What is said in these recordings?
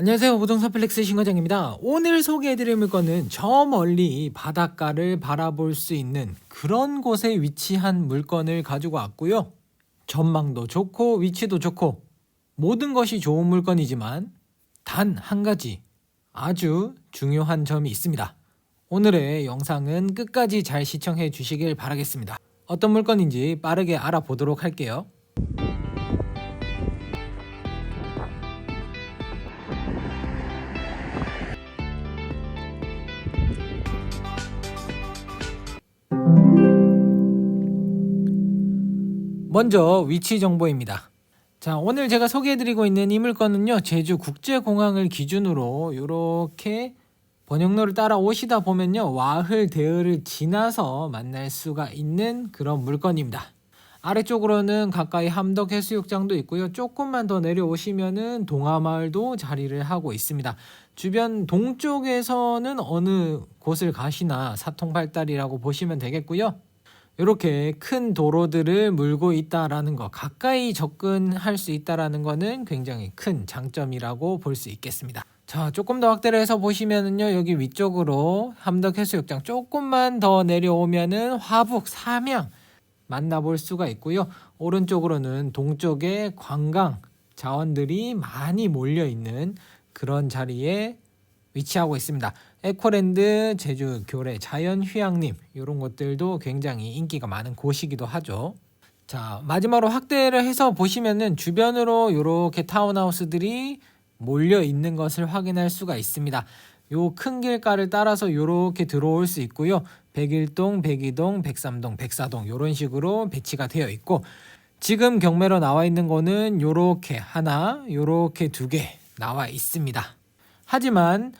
안녕하세요. 부동산 플렉스 신과장입니다. 오늘 소개해드릴 물건은 저 멀리 바닷가를 바라볼 수 있는 그런 곳에 위치한 물건을 가지고 왔고요. 전망도 좋고 위치도 좋고 모든 것이 좋은 물건이지만 단 한 가지 아주 중요한 점이 있습니다. 오늘의 영상은 끝까지 잘 시청해 주시길 바라겠습니다. 어떤 물건인지 빠르게 알아보도록 할게요. 먼저 위치 정보입니다. 자, 오늘 제가 소개해드리고 있는 이 물건은요, 제주 국제공항을 기준으로 이렇게 번영로를 따라 오시다 보면요, 와흘 대을을 지나서 만날 수가 있는 그런 물건입니다. 아래쪽으로는 가까이 함덕 해수욕장도 있고요. 조금만 더 내려오시면은 동아마을도 자리를 하고 있습니다. 주변 동쪽에서는 어느 곳을 가시나 사통발달이라고 보시면 되겠고요. 이렇게 큰 도로들을 물고 있다라는 거, 가까이 접근할 수 있다라는 거는 굉장히 큰 장점이라고 볼 수 있겠습니다. 자, 조금 더 확대를 해서 보시면은요, 여기 위쪽으로 함덕해수욕장 조금만 더 내려오면은 화북 삼양 만나볼 수가 있고요. 오른쪽으로는 동쪽에 관광 자원들이 많이 몰려 있는 그런 자리에 위치하고 있습니다. 에코랜드, 제주 교래, 자연휴양림 이런 것들도 굉장히 인기가 많은 곳이기도 하죠. 자 마지막으로 확대를 해서 보시면은 주변으로 이렇게 타운하우스들이 몰려 있는 것을 확인할 수가 있습니다. 요 큰 길가를 따라서 이렇게 들어올 수 있고요. 백일동, 백이동, 백삼동, 백사동 이런 식으로 배치가 되어 있고 지금 경매로 나와 있는 거는 요렇게 하나, 요렇게 두 개 나와 있습니다. 하지만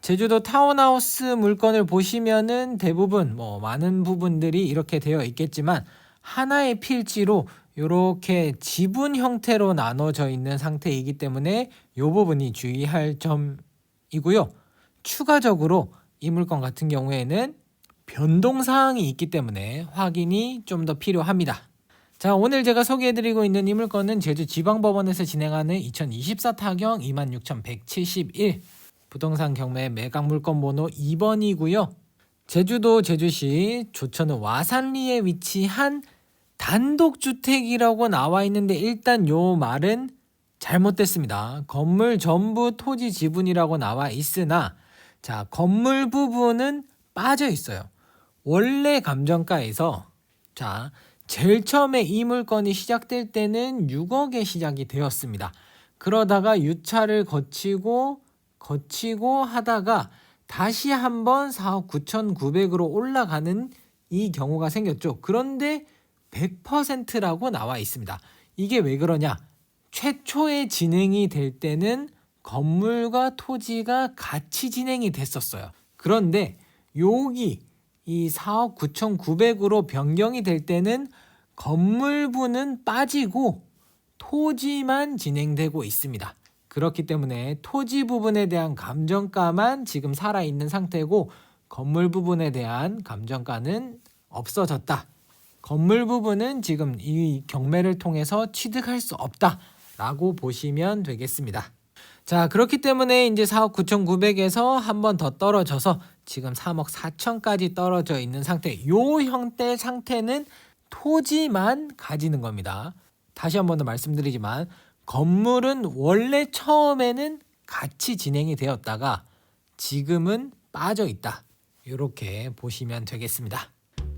제주도 타운하우스 물건을 보시면은 대부분 뭐 많은 부분들이 이렇게 되어 있겠지만 하나의 필지로 이렇게 지분 형태로 나눠져 있는 상태이기 때문에 이 부분이 주의할 점이고요. 추가적으로 이 물건 같은 경우에는 변동 사항이 있기 때문에 확인이 좀 더 필요합니다. 자, 오늘 제가 소개해드리고 있는 이 물건은 제주 지방법원에서 진행하는 2024 타경 26,171 부동산 경매 매각 물건 번호 2번이고요. 제주도 제주시 조천은 와산리에 위치한 단독주택이라고 나와 있는데 일단 요 말은 잘못됐습니다. 건물 전부 토지 지분이라고 나와 있으나 자, 건물 부분은 빠져 있어요. 원래 감정가에서 자, 제일 처음에 이 물건이 시작될 때는 6억에 시작이 되었습니다. 그러다가 유차를 거치고 거치고 하다가 다시 한번 4억 9,900으로 올라가는 이 경우가 생겼죠. 그런데 100%라고 나와 있습니다. 이게 왜 그러냐? 최초에 진행이 될 때는 건물과 토지가 같이 진행이 됐었어요. 그런데 여기 이 4억 9,900으로 변경이 될 때는 건물부는 빠지고 토지만 진행되고 있습니다. 그렇기 때문에 토지 부분에 대한 감정가만 지금 살아있는 상태고 건물 부분에 대한 감정가는 없어졌다. 건물 부분은 지금 이 경매를 통해서 취득할 수 없다 라고 보시면 되겠습니다. 자, 그렇기 때문에 이제 4억 9,900에서 한 번 더 떨어져서 지금 3억 4천까지 떨어져 있는 상태. 요 형태 상태는 토지만 가지는 겁니다. 다시 한 번 더 말씀드리지만 건물은 원래 처음에는 같이 진행이 되었다가 지금은 빠져 있다. 이렇게 보시면 되겠습니다.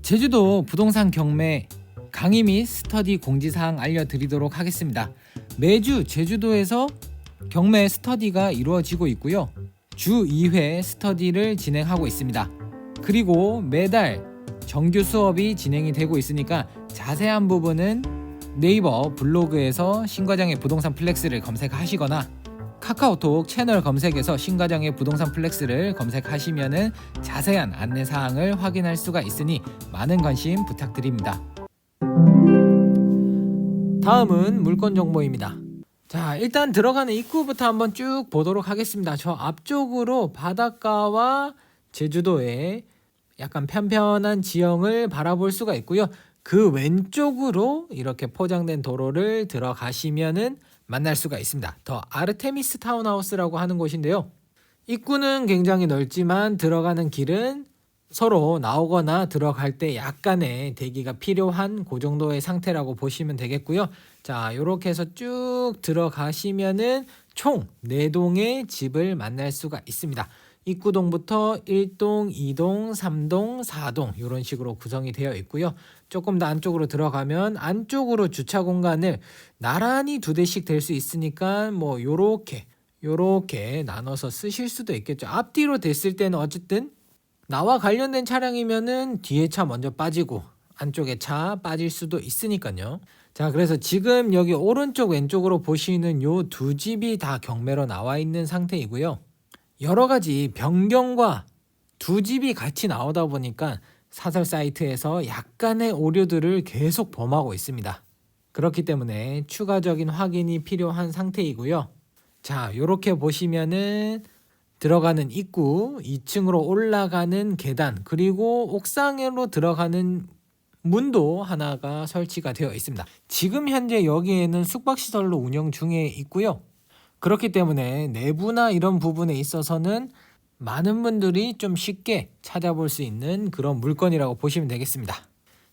제주도 부동산 경매 강의 및 스터디 공지사항 알려드리도록 하겠습니다. 매주 제주도에서 경매 스터디가 이루어지고 있고요. 주 2회 스터디를 진행하고 있습니다. 그리고 매달 정규 수업이 진행이 되고 있으니까 자세한 부분은 네이버 블로그에서 신과장의 부동산 플렉스를 검색하시거나 카카오톡 채널 검색에서 신과장의 부동산 플렉스를 검색하시면은 자세한 안내 사항을 확인할 수가 있으니 많은 관심 부탁드립니다. 다음은 물건 정보입니다. 자, 일단 들어가는 입구부터 한번 쭉 보도록 하겠습니다. 저 앞쪽으로 바닷가와 제주도의 약간 편편한 지형을 바라볼 수가 있고요. 그 왼쪽으로 이렇게 포장된 도로를 들어가시면은 만날 수가 있습니다. 더 아르테미스 타운하우스라고 하는 곳인데요. 입구는 굉장히 넓지만 들어가는 길은 서로 나오거나 들어갈 때 약간의 대기가 필요한 그 정도의 상태라고 보시면 되겠고요. 자, 이렇게 해서 쭉 들어가시면은 총 4동의 집을 만날 수가 있습니다. 입구동부터 1동, 2동, 3동, 4동 이런 식으로 구성이 되어 있고요. 조금 더 안쪽으로 들어가면 안쪽으로 주차 공간을 나란히 두 대씩 될 수 있으니까 뭐 요렇게 요렇게 나눠서 쓰실 수도 있겠죠. 앞뒤로 됐을 때는 어쨌든 나와 관련된 차량이면은 뒤에 차 먼저 빠지고 안쪽에 차 빠질 수도 있으니까요. 자, 그래서 지금 여기 오른쪽 왼쪽으로 보시는 요 두 집이 다 경매로 나와 있는 상태이고요. 여러 가지 변경과 두 집이 같이 나오다 보니까 사설 사이트에서 약간의 오류들을 계속 범하고 있습니다. 그렇기 때문에 추가적인 확인이 필요한 상태이고요. 자, 요렇게 보시면은 들어가는 입구, 2층으로 올라가는 계단, 그리고 옥상으로 들어가는 문도 하나가 설치가 되어 있습니다. 지금 현재 여기에는 숙박시설로 운영 중에 있고요. 그렇기 때문에 내부나 이런 부분에 있어서는 많은 분들이 좀 쉽게 찾아볼 수 있는 그런 물건이라고 보시면 되겠습니다.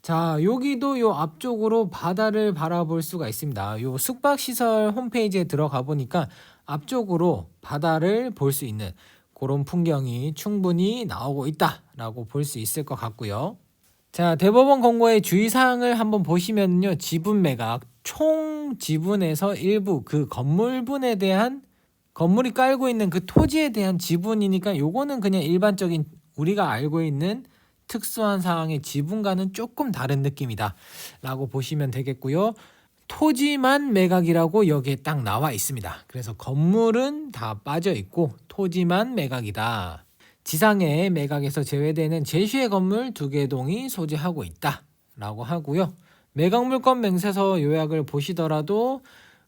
자, 여기도 요 앞쪽으로 바다를 바라볼 수가 있습니다. 요 숙박시설 홈페이지에 들어가 보니까 앞쪽으로 바다를 볼 수 있는 그런 풍경이 충분히 나오고 있다라고 볼 수 있을 것 같고요. 자, 대법원 공고의 주의사항을 한번 보시면요. 지분 매각, 총 지분에서 일부 그 건물분에 대한 건물이 깔고 있는 그 토지에 대한 지분이니까 요거는 그냥 일반적인 우리가 알고 있는 특수한 상황의 지분과는 조금 다른 느낌이다 라고 보시면 되겠고요. 토지만 매각이라고 여기에 딱 나와 있습니다. 그래서 건물은 다 빠져 있고 토지만 매각이다. 지상의 매각에서 제외되는 제시의 건물 두 개 동이 소지하고 있다 라고 하고요. 매각 물건 맹세서 요약을 보시더라도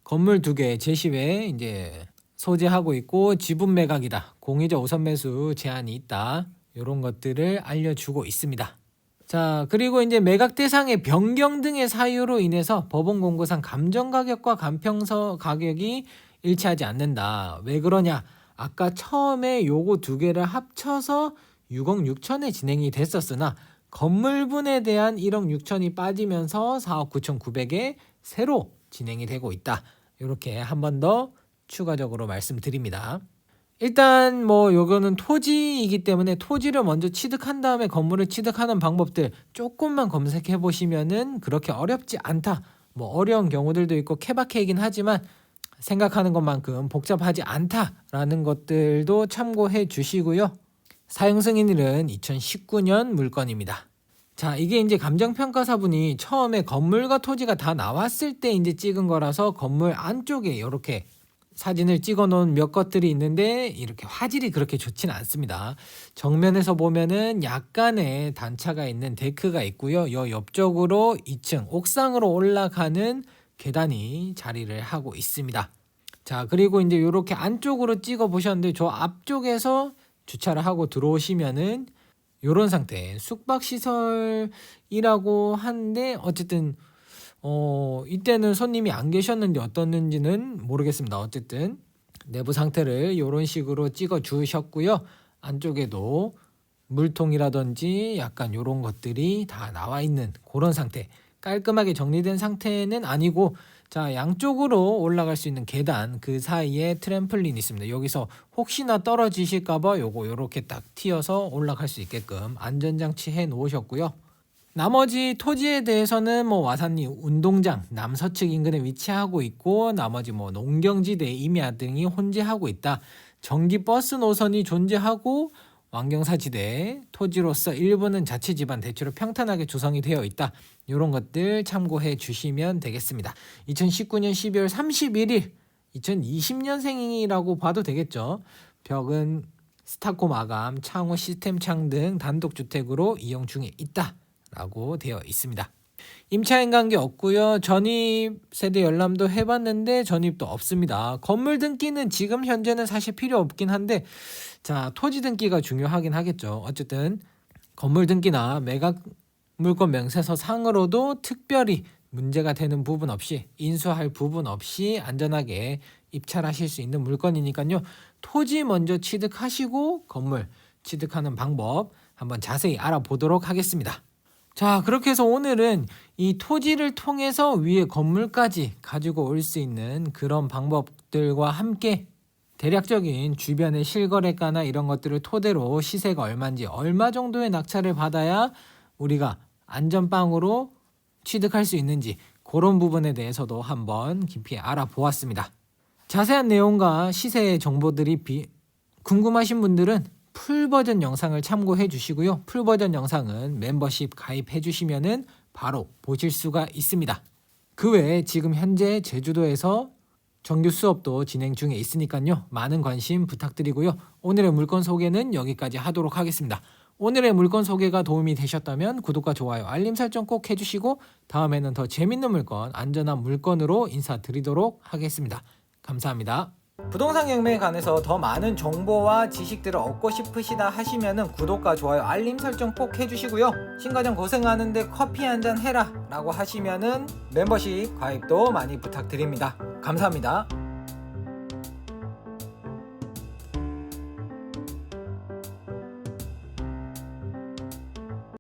건물 두 개 제시외 이제 소지하고 있고 지분 매각이다. 공의적 우선 매수 제한이 있다. 이런 것들을 알려주고 있습니다. 자, 그리고 이제 매각 대상의 변경 등의 사유로 인해서 법원 공고상 감정 가격과 간평서 가격이 일치하지 않는다. 왜 그러냐? 아까 처음에 요거 두 개를 합쳐서 6억 6천에 진행이 됐었으나 건물분에 대한 1억 6천이 빠지면서 4억 9천 9백에 새로 진행이 되고 있다. 이렇게 한 번 더 추가적으로 말씀드립니다. 일단 뭐 요거는 토지이기 때문에 토지를 먼저 취득한 다음에 건물을 취득하는 방법들 조금만 검색해 보시면은 그렇게 어렵지 않다. 뭐 어려운 경우들도 있고 케바케이긴 하지만 생각하는 것만큼 복잡하지 않다라는 것들도 참고해 주시고요. 사용 승인일은 2019년 물건입니다. 자, 이게 이제 감정평가사분이 처음에 건물과 토지가 다 나왔을 때 이제 찍은 거라서 건물 안쪽에 이렇게 사진을 찍어 놓은 몇 것들이 있는데 이렇게 화질이 그렇게 좋지는 않습니다. 정면에서 보면은 약간의 단차가 있는 데크가 있고요. 요 옆쪽으로 2층 옥상으로 올라가는 계단이 자리를 하고 있습니다. 자, 그리고 이제 이렇게 안쪽으로 찍어 보셨는데 저 앞쪽에서 주차를 하고 들어오시면은 요런 상태 숙박 시설이라고 하는데 어쨌든 어 이때는 손님이 안 계셨는지 어떻는지는 모르겠습니다. 어쨌든 내부 상태를 요런 식으로 찍어 주셨고요. 안쪽에도 물통이라든지 약간 요런 것들이 다 나와 있는 그런 상태. 깔끔하게 정리된 상태는 아니고 자 양쪽으로 올라갈 수 있는 계단 그 사이에 트램플린이 있습니다. 여기서 혹시나 떨어지실까봐 요거 요렇게 딱 튀어서 올라갈 수 있게끔 안전장치 해 놓으셨고요. 나머지 토지에 대해서는 뭐 와산리 운동장 남서측 인근에 위치하고 있고 나머지 뭐 농경지대 임야 등이 혼재하고 있다. 전기 버스 노선이 존재하고 왕경사지대 토지로서 일부는 자치지반 대체로 평탄하게 조성이 되어 있다. 이런 것들 참고해 주시면 되겠습니다. 2019년 12월 31일 2020년생이라고 봐도 되겠죠. 벽은 스타코 마감, 창호 시스템 창 등 단독 주택으로 이용 중에 있다 라고 되어 있습니다. 임차인 관계 없고요. 전입 세대 열람도 해봤는데 전입도 없습니다. 건물 등기는 지금 현재는 사실 필요 없긴 한데 자 토지 등기가 중요하긴 하겠죠. 어쨌든 건물 등기나 매각 물건 명세서 상으로도 특별히 문제가 되는 부분 없이 인수할 부분 없이 안전하게 입찰하실 수 있는 물건이니까요. 토지 먼저 취득하시고 건물 취득하는 방법 한번 자세히 알아보도록 하겠습니다. 자, 그렇게 해서 오늘은 이 토지를 통해서 위에 건물까지 가지고 올 수 있는 그런 방법들과 함께 대략적인 주변의 실거래가나 이런 것들을 토대로 시세가 얼마인지 얼마 정도의 낙찰을 받아야 우리가 안전빵으로 취득할 수 있는지 그런 부분에 대해서도 한번 깊이 알아보았습니다. 자세한 내용과 시세 정보들이 비... 궁금하신 분들은 풀 버전 영상을 참고해 주시고요. 풀 버전 영상은 멤버십 가입해 주시면은 바로 보실 수가 있습니다. 그 외에 지금 현재 제주도에서 정규 수업도 진행 중에 있으니까요. 많은 관심 부탁드리고요. 오늘의 물건 소개는 여기까지 하도록 하겠습니다. 오늘의 물건 소개가 도움이 되셨다면 구독과 좋아요, 알림 설정 꼭 해주시고 다음에는 더 재밌는 물건, 안전한 물건으로 인사드리도록 하겠습니다. 감사합니다. 부동산 경매에 관해서 더 많은 정보와 지식들을 얻고 싶으시다 하시면은 구독과 좋아요, 알림 설정 꼭 해주시고요. 신가정 고생하는데 커피 한 잔 해라 라고 하시면은 멤버십 가입도 많이 부탁드립니다. 감사합니다.